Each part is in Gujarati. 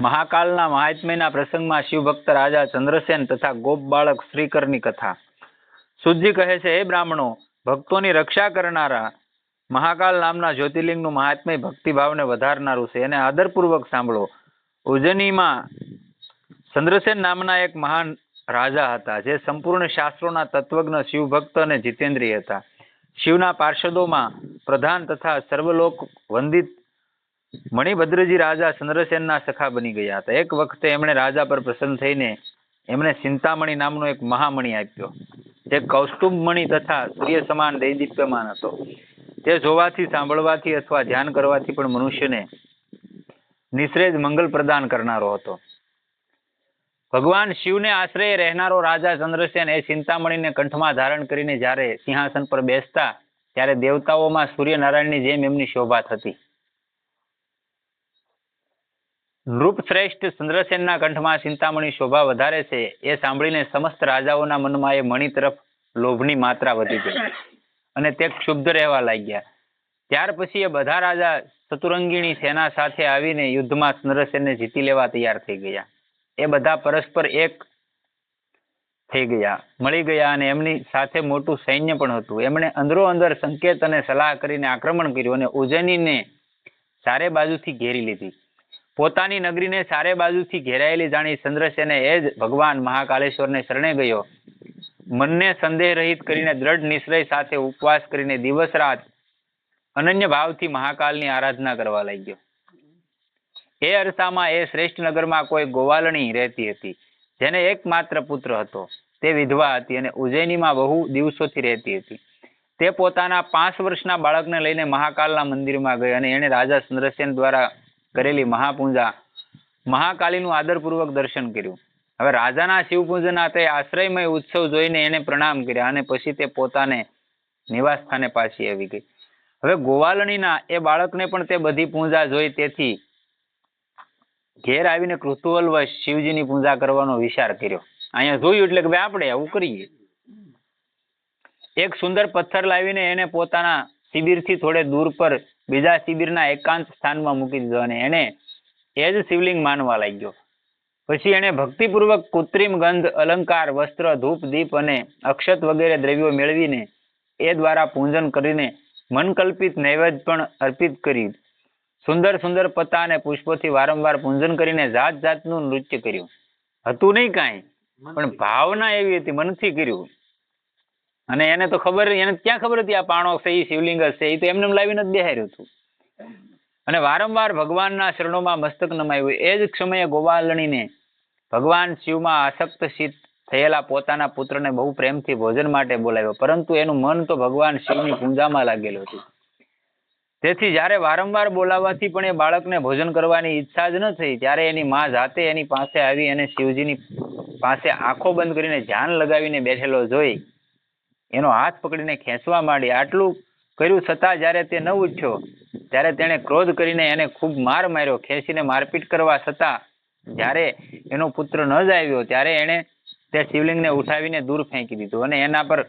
મહાકાલના મહાત્મ્યના પ્રસંગમાં શિવભક્ત રાજા ચંદ્રસેન તથા ગોપ બાળક શ્રીકરની કથા. સુજી કહે છે, હે બ્રાહ્મણો, ભક્તોની રક્ષા કરનારા મહાકાલ નામના જ્યોતિર્લિંગનું મહાત્મ્ય ભક્તિભાવને વધારનારું છે. એને આદરપૂર્વક સાંભળો. ઉજનીમાં ચંદ્રસેન નામના એક મહાન રાજા હતા, જે સંપૂર્ણ શાસ્ત્રોના તત્વજ્ઞ, શિવભક્ત અને જીતેન્દ્રિય હતા. શિવના પાર્ષદોમાં પ્રધાન તથા સર્વલોક વંદિત મણિભદ્રજી રાજા ચંદ્રસેનના સખા બની ગયા હતા. એક વખતે એમણે રાજા પર પ્રસન્ન થઈને એમણે ચિંતામણી નામનો એક મહામણી આપ્યો. જે કૌસ્તુભમણી તથા સૂર્ય સમાન દૈદીપ્યમાન હતો. તે જોવાથી, સાંભળવાથી અથવા ધ્યાન કરવાથી પણ મનુષ્યને નિશ્રેજ મંગલ પ્રદાન કરનારો હતો. ભગવાન શિવને આશ્રય રહેનારો રાજા ચંદ્રસેન એ ચિંતામણીને કંઠમાં ધારણ કરીને જ્યારે સિંહાસન પર બેસતા, ત્યારે દેવતાઓમાં સૂર્યનારાયણની જેમ એમની શોભા થતી. નૃપ શ્રેષ્ઠ ચંદ્રસેનના કંઠમાં ચિંતામણી શોભા વધારે છે. એ સાંભળીને સમસ્ત રાજાઓના મનમાં એ મણી તરફ લોભની માત્રા વધી ગઈ અને તે ક્ષુબ્ધ રહેવા લાગ્યા. ત્યાર પછી એ બધા રાજા ચતુરંગીણી સેના સાથે આવીને યુદ્ધમાં ચંદ્રસેનને જીતી લેવા તૈયાર થઈ ગયા. એ બધા પરસ્પર એક થઈ ગયા, મળી ગયા અને એમની સાથે મોટું સૈન્ય પણ હતું. એમણે અંદરો અંદર સંકેત અને સલાહ કરીને આક્રમણ કર્યું અને ઉજ્જૈનીને ચારે બાજુથી ઘેરી લીધી. પોતાની નગરીને ચારે બાજુથી ઘેરાયેલી જાણી ચંદ્રસેને એ જ ભગવાન મહાકાલેશ્વરને શરણે ગયો. મનને સંદેહ રહિત કરીને દ્રઢ નિશ્ચય સાથે ઉપવાસ કરીને દિવસ રાત અનન્ય ભાવથી મહાકાલની આરાધના કરવા લાગ્યો. એ અરસામાં એ શ્રેષ્ઠ નગરમાં કોઈ ગોવાલણી રહેતી હતી, જેને એકમાત્ર પુત્ર હતો. તે વિધવા હતી અને ઉજ્જૈનીમાં બહુ દિવસોથી રહેતી હતી. તે પોતાના પાંચ વર્ષના બાળકને લઈને મહાકાલના મંદિરમાં ગઈ અને એણે રાજા ચંદ્રસેન દ્વારા કરેલી મહાપૂજા મહાકાલીનું આદરપૂર્વક દર્શન કર્યું. હવે રાજાના શિવપૂજનના તે આશ્રયમય ઉત્સવ જોઈને એને પ્રણામ કર્યા અને પછી તે પોતાને નિવાસ પાછી આવી ગઈ. હવે ગોવાલણીના એ બાળકને પણ તે બધી પૂજા જોઈ તેથી ઘેર આવીને કૃતુવલવશ શિવજીની પૂજા કરવાનો વિચાર કર્યો. અહીંયા જોયું એટલે કે ભાઈ આપણે આવું કરીએ. એક સુંદર પથ્થર લાવીને એને પોતાના શિબિરથી થોડે દૂર પર બીજા શિબિરના એકાંત સ્થાનમાં મૂકી દીધો અને એને એ જ શિવલિંગ માનવા લાગ્યો. પછી એણે ભક્તિપૂર્વક કૃત્રિમ ગંધ, અલંકાર, વસ્ત્ર, ધૂપ, દીપ અને અક્ષત વગેરે દ્રવ્યો મેળવીને એ દ્વારા પૂજન કરીને મનકલ્પિત નૈવેદ્ય પણ અર્પિત કરી સુંદર સુંદર પત્તા અને પુષ્પોથી વારંવાર પૂજન કરીને જાત જાતનું નૃત્ય કર્યું. હતું નહીં કાંઈ, પણ ભાવના એવી હતી, મનથી કર્યું. અને એને તો ખબર, એને ક્યાં ખબર હતી આ પાણો છે એ શિવલિંગ છે એ તો એમને લાવીને જ બેહાર્યું હતું. અને વારંવાર ભગવાનના શરણોમાં મસ્તક નમાયું એ જ સમયે ગોવાલણીને ભગવાન શિવમાં આસક્ત શીત થયેલા પોતાના પુત્રને બહુ પ્રેમથી ભોજન માટે બોલાવ્યો, પરંતુ એનું મન તો ભગવાન શિવની પૂંજામાં લાગેલું હતું. તેથી જ્યારે વારંવાર બોલાવવાથી પણ એ બાળકને ભોજન કરવાની ઈચ્છા જ ન થઈ, ત્યારે એની મા જાતે એની પાસે આવી અને શિવજીની પાસે આંખો બંધ કરીને ધ્યાન લગાવીને બેઠેલો જોઈ એનો હાથ પકડીને ખેંચવા માંડી. આટલું કર્યું છતાં જ્યારે તે ન ઉઠ્યો, ત્યારે તેણે ક્રોધ કરીને એને ખૂબ માર માર્યો. ખેંચીને મારપીટ કરવા છતાં જ્યારે એનો પુત્ર ન જ આવ્યો, ત્યારે એણે તે શિવલિંગને ઉઠાવીને દૂર ફેંકી દીધું અને એના પર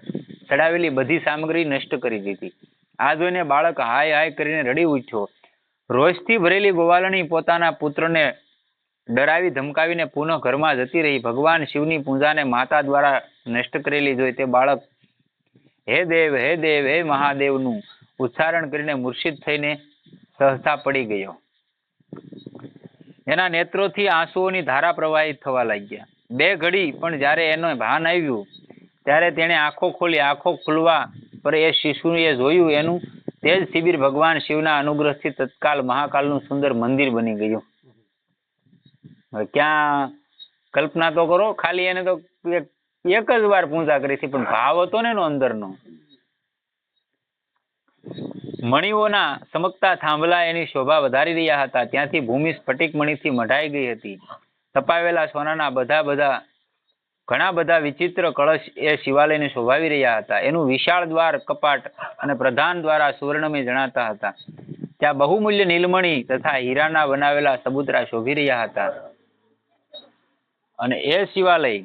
ચડાવેલી બધી સામગ્રી નષ્ટ કરી દીધી. આ જોઈને બાળક હાય હાય કરીને રડી ઉઠ્યો. રોષથી ભરેલી ગોવાલણી પોતાના પુત્રને ડરાવી ધમકાવીને પુનઃ ઘરમાં જતી રહી. ભગવાન શિવની પૂજાને માતા દ્વારા નષ્ટ કરેલી જોઈ તે બાળક હે દેવ હે દેવ, હે મહાદેવનું ઉચ્ચારણ કરીને મૂર્છિત થઈને સહસા પડી ગયો. એના નેત્રોથી આંસુઓની ધારા પ્રવાહિત થવા લાગ્યા. બે ઘડી પણ જ્યારે એનો ભાન આવ્યું, ત્યારે તેણે આંખો ખોલી, આંખો ખુલવા પર એ શિશુએ જોયું એનું તે જ શિબિર ભગવાન શિવના અનુગ્રહથી તત્કાલ મહાકાલનું સુંદર મંદિર બની ગયું. ક્યાં કલ્પના તો કરો, ખાલી એને તો એક એક જ વાર પૂજા કરી પણ ભાવ હતો ને એનો અંદરનો. મણીઓના સમકતા થાંભલા એની શોભા વધારી રહ્યા હતા. ત્યાંથી ભૂમિ સ્ફટિક મણીથી મઢાઈ ગઈ હતી. તપાવેલા સોનાના બધા બધા, ઘણા બધા વિચિત્ર કળશ એ શિવાલયને શોભાવી રહ્યા હતા. એનું વિશાળ દ્વાર, કપાટ અને પ્રધાન દ્વારા સુવર્ણમય જણાતા હતા. ત્યાં બહુમૂલ્ય નીલમણી તથા હીરાના બનાવેલા સબૂતરા શોભી રહ્યા હતા. અને એ શિવાલય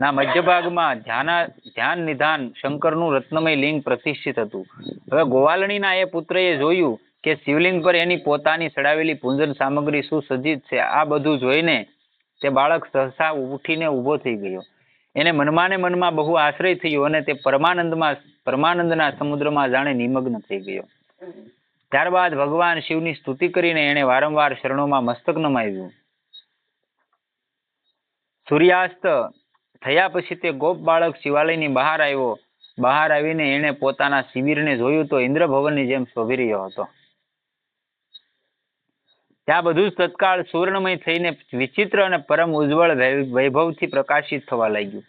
ના મધ્ય ભાગમાં ધ્યાના, ધ્યાન નિધાન શંકરનું રત્નમય લિંગ પ્રતિષ્ઠિત હતું. હવે ગોવાલણીના એ પુત્રએ જોયું કે શિવલિંગ પર એની પોતાની સડાવેલી પૂંજન સામગ્રી સુસજ્જિત છે. આ બધું જોઈને તે બાળક સહસા ઉઠીને ઊભો થઈ ગયો. એને મનમાં મનમાં બહુ આશ્રય થયો અને તે પરમાનંદમાં, પરમાનંદના સમુદ્રમાં જાણે નિમગ્ન થઈ ગયો. ત્યારબાદ ભગવાન શિવની સ્તુતિ કરીને એણે વારંવાર શરણોમાં મસ્તક નમાવ્યું. સૂર્યાસ્ત થયા પછી તે ગોપ બાળક શિવાલયની બહાર આવ્યો. બહાર આવીને એણે પોતાના શિબિરને જોયું તો ઇન્દ્રભવનની જેમ શોભી રહ્યો હતો. ત્યાં બધું જ તત્કાળ સુવર્ણમય થઈને વિચિત્ર અને પરમ ઉજ્જવળ વૈભવથી પ્રકાશિત થવા લાગ્યું.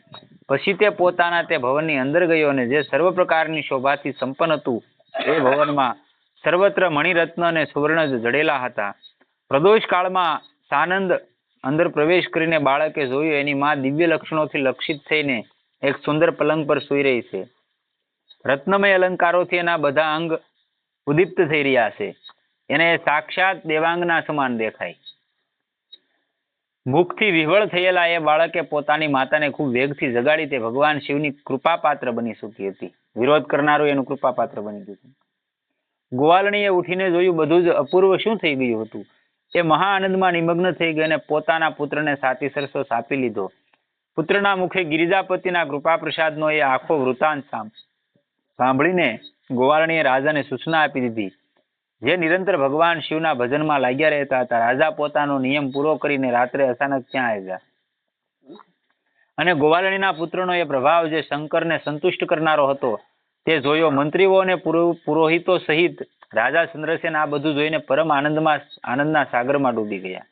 પછી તે પોતાના તે ભવનની અંદર ગયો અને જે સર્વ પ્રકારની શોભાથી સંપન્ન હતું, એ ભવનમાં સર્વત્ર મણિરત્ન અને સુવર્ણ જડેલા હતા. પ્રદોષ કાળમાં સાનંદ અંદર પ્રવેશ કરીને બાળકે જોયું એની માં દિવ્ય લક્ષણોથી લક્ષિત થઈને એક સુંદર પલંગ પર સૂઈ રહી છે. રત્નમય અલંકારોથી એના બધા અંગ ઉદીપ્ત થઈ રહ્યા છે. એને સાક્ષાત દેવાંગના સમાન દેખાય. ભૂખથી વિહવળ થયેલા એ બાળકે પોતાની માતાને ખૂબ વેગથી જગાડી તે ભગવાન શિવની કૃપાપાત્ર બની ચૂકી હતી. વિરોધ કરનારું એનું કૃપાપાત્ર બની ગયું ગોવાલણીએ ઉઠીને જોયું બધું જ અપૂર્વ શું થઈ ગયું હતું? એ મહા આનંદમાં નિમગ્ન થઈ ગઈ અને પોતાના પુત્રને સાતી સરસો સાપી લીધો. પુત્રના મુખે ગિરિજાપતિના કૃપા પ્રસાદનો એ આખો વૃતાંત સાંભળીને ગોવાળણીએ રાજાને સૂચના આપી દીધી. જે નિરંતર ભગવાન શિવના ભજનમાં લાગ્યા રહેતા હતા, રાજા પોતાનો નિયમ પૂરો કરીને રાત્રે અચાનક ત્યાં આવ્યા. અને ગોવાળણીના પુત્રનો એ પ્રભાવ જે શંકરને સંતુષ્ટ કરનારો હતો, તે જોયો મંત્રીઓ અને પુરોહિતો સહિત રાજા ચંદ્રસેન આ બધું જોઈને પરમ આનંદમાં આનંદના સાગરમાં ડૂબી ગયા.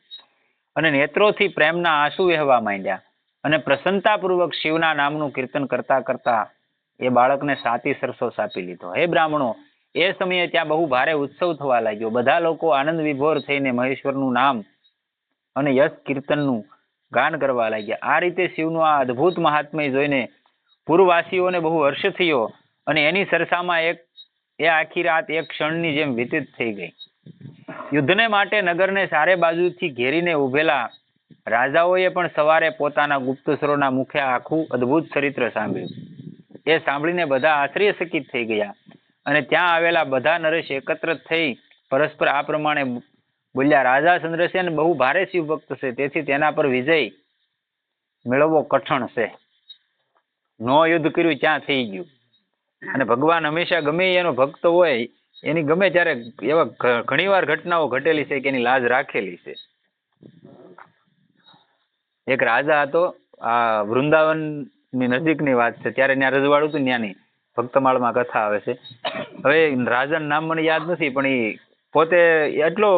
અને નેત્રોથી પ્રેમના આંસુ વહેવા માંડ્યા અને પ્રસન્નતાપૂર્વક શિવના નામનું કીર્તન કરતા કરતા એ બાળકને સાતી સરસો સાપી લીધો. હે બ્રાહ્મણો, એ સમયે ત્યાં બહુ ભારે ઉત્સવ થવા લાગ્યો. બધા લોકો આનંદ વિભોર થઈને મહેશ્વરનું નામ અને યશ કીર્તનનું ગાન કરવા લાગ્યા. આ રીતે શિવનું આ અદ્ભુત મહાત્મય જોઈને પૂર્વવાસીઓને બહુ હર્ષ થયો અને એની સરસામાં એક એ આખી રાત એક ક્ષણની જેમ વ્યતીત થઈ ગઈ. યુદ્ધને માટે નગરને સારે બાજુથી ઘેરીને ઉભેલા રાજાઓએ પણ સવારે પોતાના ગુપ્તસરોના મુખે આખું અદ્ભુત ચરિત્ર સાંભળ્યું. એ સાંભળીને બધા આશ્ચર્યચકિત થઈ ગયા અને ત્યાં આવેલા બધા નરેશ એકત્ર થઈ પરસ્પર આ પ્રમાણે બોલ્યા, રાજા ચંદ્રસેન બહુ ભારે શિવભક્ત છે, તેથી તેના પર વિજય મેળવવો કઠણ છે. નો યુદ્ધ કર્યું, ત્યાં થઈ ગયું. અને ભગવાન હંમેશા ગમે એનો ભક્ત હોય, એની ગમે ત્યારે એવા ઘણીવાર ઘટનાઓ ઘટેલી છે કે એની લાજ રાખેલી છે. એક રાજા હતો, આ વૃંદાવનની નજીકની વાત છે, ત્યારે ત્યાં રજવાડું હતું, ત્યાંની ભક્તમાળમાં કથા આવે છે. હવે રાજાનું નામ મને યાદ નથી, પણ એ પોતે એટલો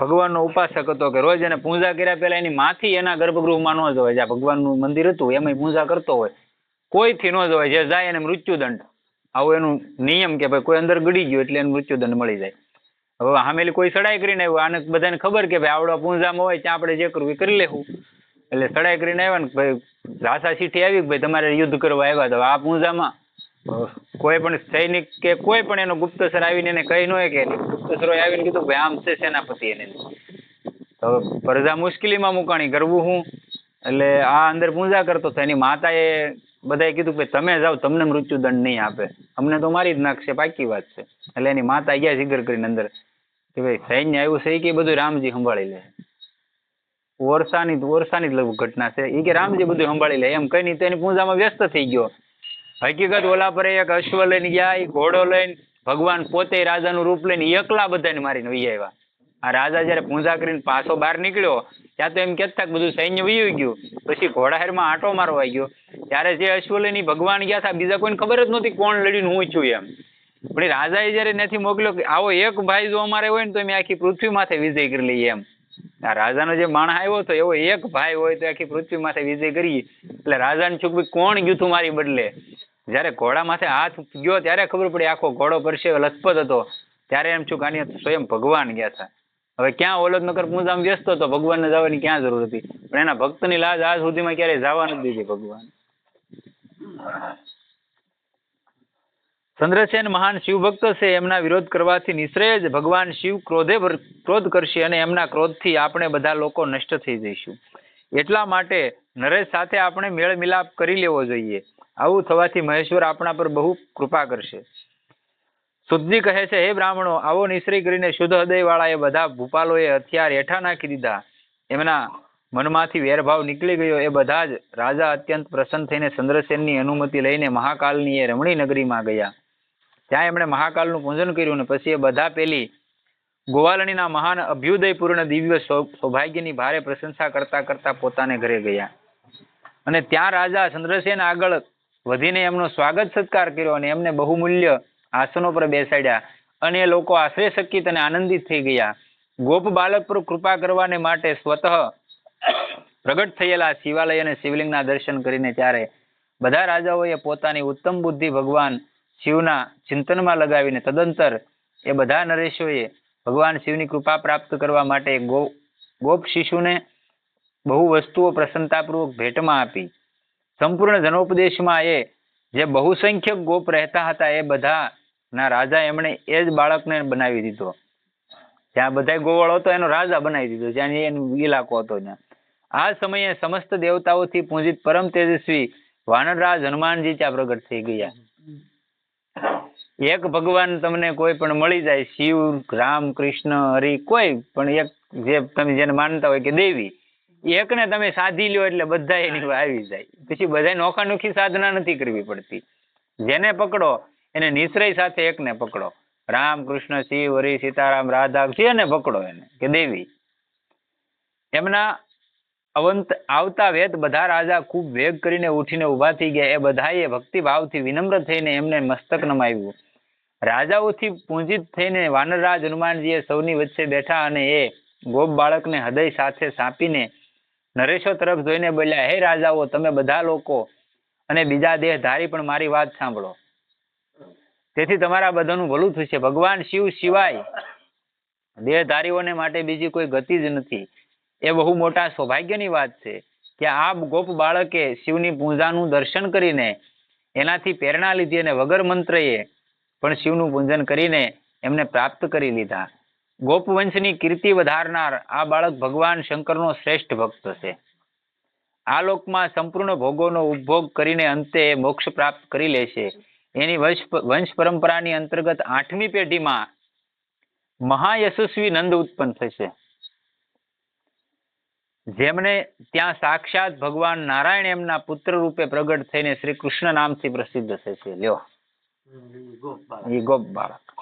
ભગવાનનો ઉપાસક હતો કે રોજ એને પૂજા કર્યા પહેલા એની માથી એના ગર્ભગૃહમાં ન જવાય. જ્યાં ભગવાનનું મંદિર હતું એમાં પૂજા કરતો હોય. કોઈથી ન જવાય જે જાય એને મૃત્યુદંડ. આવું એનું નિયમ કે ભાઈ કોઈ અંદર ગળી ગયું એટલે એનું મૃત્યુદંડ મળી જાય. હવે હામેલી કોઈ સડાઈ કરીને આવ્યું, આને બધાને ખબર કે ભાઈ આવડો પૂંજામાં હોય ત્યાં આપણે જે કરવું એ કરી લેવું. એટલે સડાઈ કરીને આવ્યા ને ભાઈ રાસા ચીઠી આવી ભાઈ તમારે યુદ્ધ કરવા આવ્યા તો આ પૂંજામાં કોઈ પણ સૈનિક કે કોઈ પણ એનો ગુપ્તસર આવીને એને કહી ન કે ગુપ્તસરો આવીને કીધું ભાઈ આમ છે સેનાપતિ એને. તો પ્રજા મુશ્કેલીમાં મુકાણી કરવું હું. એટલે આ અંદર પૂજા કરતો હતો એની માતાએ બધાએ કીધું કે તમે જાઓ, તમને મૃત્યુદંડ નહીં આપે. અમને તો મારી જ નાખશે, પાકી વાત છે. એટલે એની માતા ગયા જીગર કરીને અંદર કે ભાઈ સૈન્ય આવ્યું છે કે બધું રામજી સંભાળી લે. વર્ષાની ઓરસાની જ લગભગ ઘટના છે. એ કે રામજી બધું સંભાળી લે. એમ કઈ તો એની પૂજામાં વ્યસ્ત થઈ ગયો. હકીકત ઓલા પર એક અશ્વ લઈને ગયા એ ઘોડો લઈને ભગવાન પોતે રાજાનું રૂપ લઈને એકલા બધાને મારીને વહી આવ્યા. આ રાજા જયારે પૂજા કરીને પાછો બહાર નીકળ્યો, ત્યાં તો એમ કેતા બધું સૈન્ય વહી ગયું. પછી ઘોડાહેરમાં આંટો મારવા ગયો. ત્યારે જે અશ્વ ભગવાન ગયા હતા, બીજા કોઈને ખબર જ નહોતી કોણ લડીને હું છું એમ. પણ રાજાએ જ્યારે નથી મોકલ્યો કે આવો એક ભાઈ જો અમારે હોય ને તો અમે આખી પૃથ્વી માથે વિજય કરી લઈએ એમ. આ રાજાનો જે માણસ આવ્યો હતો, એવો એક ભાઈ હોય તો આખી પૃથ્વી માથે વિજય કરીએ. એટલે રાજાને છું કોણ ગયું તું મારી બદલે? જ્યારે ઘોડા માથે હાથ ગયો ત્યારે ખબર પડી આખો ઘોડો પરસે લથપથ હતો. ત્યારે એમ છું કાની સ્વયં ભગવાન ગયા હતા. હવે ક્યાં ઓલદનગર પૂજામાં વ્યસ્ત હતો, ભગવાનને જવાની ક્યાં જરૂર હતી? પણ એના ભક્તની લાજ આજ સુધીમાં ક્યારેય જવા નથી દીધી ભગવાન. ચંદ્રસેન મહાન શિવભક્ત છે, એમના વિરોધ કરવાથી નિશ્ચય ભગવાન શિવ ક્રોધે ક્રોધ કરશે અને એમના ક્રોધથી આપણે બધા લોકો નષ્ટ થઈ જઈશું. એટલા માટે નરેશ સાથે આપણે મેળ મિલાપ કરી લેવો જોઈએ. આવું થવાથી મહેશ્વર આપણા પર બહુ કૃપા કરશે. શુદ્ધિ કહે છે, હે બ્રાહ્મણો, આવો નિશ્ચય કરીને શુદ્ધ હૃદય વાળા એ બધા ભૂપાલોએ હથિયાર હેઠા નાખી દીધા. એમના મનમાંથી વેરભાવ નીકળી ગયો એ બધા જ રાજા અત્યંત પ્રસન્ન થઈને ચંદ્રસેનની અનુમતિ લઈને મહાકાલની એ રમણી નગરીમાં ગયા. ત્યાં એમણે મહાકાલનું પૂજન કર્યું ને પછી એ બધા પેલી ગોવાલણીના મહાન અભ્યુદયપૂર્ણ દિવ્ય સૌભાગ્યની ભારે પ્રશંસા કરતા કરતા પોતાને ઘરે ગયા. અને ત્યાં રાજા ચંદ્રસેન આગળ વધીને એમનો સ્વાગત સત્કાર કર્યો અને એમને બહુમૂલ્ય આસનો પર બેસાડ્યા અને એ લોકો આશ્રય શકિત અને આનંદિત થઈ ગયા. ગોપ બાલક પર કૃપા કરવાને માટે સ્વતઃ પ્રગટ થયેલા શિવાલય અને શિવલિંગના દર્શન કરીને ત્યારે બધા રાજાઓએ પોતાની ઉત્તમ બુદ્ધિ ભગવાન શિવના ચિંતનમાં લગાવીને તદંતર એ બધા નરેશોએ ભગવાન શિવની કૃપા પ્રાપ્ત કરવા માટે ગો, ગોપ શિશુને બહુ વસ્તુઓ પ્રસન્નતાપૂર્વક ભેટમાં આપી. સંપૂર્ણ જનોપદેશમાં એ જે બહુસંખ્યક ગોપ રહેતા હતા એ બધા ના રાજા એમણે એ જ બાળકને બનાવી દીધો. જ્યાં બધા ગોવાળો હતો એનો રાજા બનાવી દીધો. જ્યાં એનો ઇલાકો હતો ત્યાં. આ સમયે સમસ્ત દેવતાઓથી પૂજિત પરમ તેજસ્વી વાનરરાજ હનુમાનજી ત્યાં પ્રગટ થઈ ગયા. એક ભગવાન તમને કોઈ પણ મળી જાય, શિવ, રામ, કૃષ્ણ, હરિ, કોઈ પણ એક જે તમે જેને માનતા હોય કે દેવી, એકને તમે સાધી લ્યો એટલે બધા એની આવી જાય. પછી બધા નોખા નોખી સાધના નથી કરવી પડતી. જેને પકડો, એને નિશ્રય સાથે એકને પકડો. રામ, કૃષ્ણ, શિવ, હરિ, સીતારામ, રાધા, જેને પકડો એને, કે દેવી. એમના અવંત આવતા વેત બધા રાજા ખૂબ વેગ કરીને ઉઠીને ઊભા થઈ ગયા. એ બધાએ ભક્તિભાવથી વિનમ્ર થઈને એમને મસ્તક નમાવ્યું. રાજાઓથી પૂંજિત થઈને વાનરરાજ હનુમાનજીએ સૌની વચ્ચે બેઠા અને એ ગોપ બાળકને હૃદય સાથે સાંપીને નરેશો તરફ જોઈને બોલ્યા, હે રાજાઓ, તમે બધા લોકો અને બીજા દેહધારી પણ મારી વાત સાંભળો. તેથી તમારા બધાનું ભલું થશે. ભગવાન શિવ સિવાય દેહધારીઓને માટે બીજી કોઈ ગતિ જ નથી. એ બહુ મોટા સૌભાગ્યની વાત છે કે આ ગોપ બાળકે શિવની પૂજાનું દર્શન કરીને એનાથી પ્રેરણા લીધી અને વગર મંત્રએ પણ શિવનું પૂજન કરીને એમને પ્રાપ્ત કરી લીધા. ગોપવંશની કીર્તિ વધારનાર આ બાળક ભગવાન શંકરનો શ્રેષ્ઠ ભક્ત છે. આ લોકમાં સંપૂર્ણ ભોગોનો ઉપભોગ કરીને અંતે મોક્ષ પ્રાપ્ત કરી લેશે એની વંશ વંશ પરંપરાની અંતર્ગત આઠમી પેઢીમાં મહાયશસ્વી નંદ ઉત્પન્ન થશે. જેમને ત્યાં સાક્ષાત ભગવાન નારાયણ એમના પુત્ર રૂપે પ્રગટ થઈને શ્રી કૃષ્ણ નામથી પ્રસિદ્ધ થશે. લ્યો. ગોપ બાળક.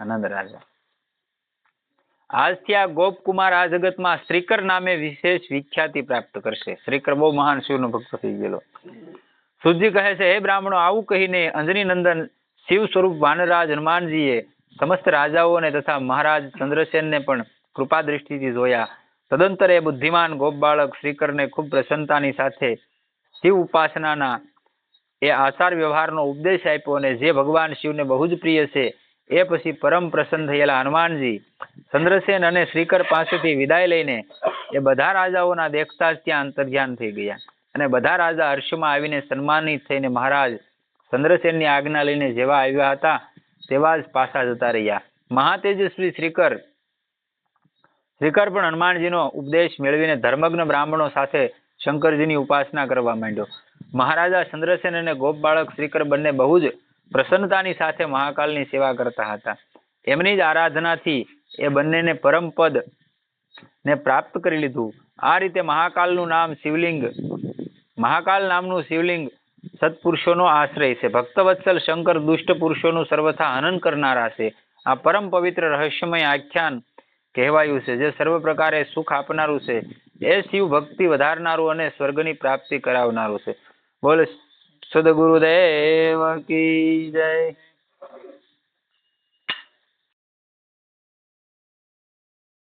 આનંદ રાજા. આજથી આ ગોપકુમાર આ જગતમાં શ્રીકર નામે વિશેષ વિખ્યાતિ પ્રાપ્ત કરશે. શ્રીકર બહુ મહાન શિવનો ભક્ત થઈ ગયેલો. સુજી કહે છે, હે બ્રાહ્મણો, આવું કહીને અંજની નંદન શિવ સ્વરૂપ વાનરાજ હનુમાનજીએ સમસ્ત રાજાઓને તથા મહારાજ ચંદ્રસેનને પણ કૃપા દ્રષ્ટિથી જોયા. તદંતર એ બુદ્ધિમાન ગોપ બાળક શ્રીકરને ખૂબ પ્રસન્નતાની સાથે શિવ ઉપાસનાના એ આચાર વ્યવહારનો ઉપદેશ આપ્યો અને જે ભગવાન શિવને બહુ જ પ્રિય છે, એ પછી પરમ પ્રસન્ન થયેલા હનુમાનજી, ચંદ્રસેન અને શ્રીકર પાસેથી વિદાય લઈને એ બધા રાજાઓના દેખતા જ ત્યાં અંતર્ધ્યાન થઈ ગયા. અને બધા રાજા હર્ષમાં આવીને સન્માનિત થઈને મહારાજ ચંદ્રસેનની આજ્ઞા લઈને જેવા આવ્યા હતા, તેવા જ પાછા જતા રહ્યા. મહાતેજસ્વી શ્રીકર શ્રીકર પણ હનુમાનજીનો ઉપદેશ મેળવીને ધર્મજ્ઞ બ્રાહ્મણો સાથે શંકરજીની ઉપાસના કરવા માંડ્યો. મહારાજા ચંદ્રસેન અને ગોપ બાળક શ્રીકર બંને બહુ જ પ્રસન્નતાની સાથે મહાકાલની સેવા કરતા હતા. એમની જ આરાધનાથી એ બંનેને પરમ ને પ્રાપ્ત કરી લીધું. આ રીતે મહાકાલનું નામ શિવલિંગ, મહાકાલ નામનું શિવલિંગ સત્પુરુષોનો આશ્રય છે. ભક્તવત્સલ શંકર દુષ્ટ પુરુષોનું સર્વથા હનન કરનારા છે. આ પરમ પવિત્ર રહસ્યમય આખ્યાન કહેવાયું છે, જે સર્વ પ્રકારે સુખ આપનારું છે. એ શિવ ભક્તિ વધારનારું અને સ્વર્ગની પ્રાપ્તિ કરાવનારું છે. બોલ, સદગુરુદેવ કી જય.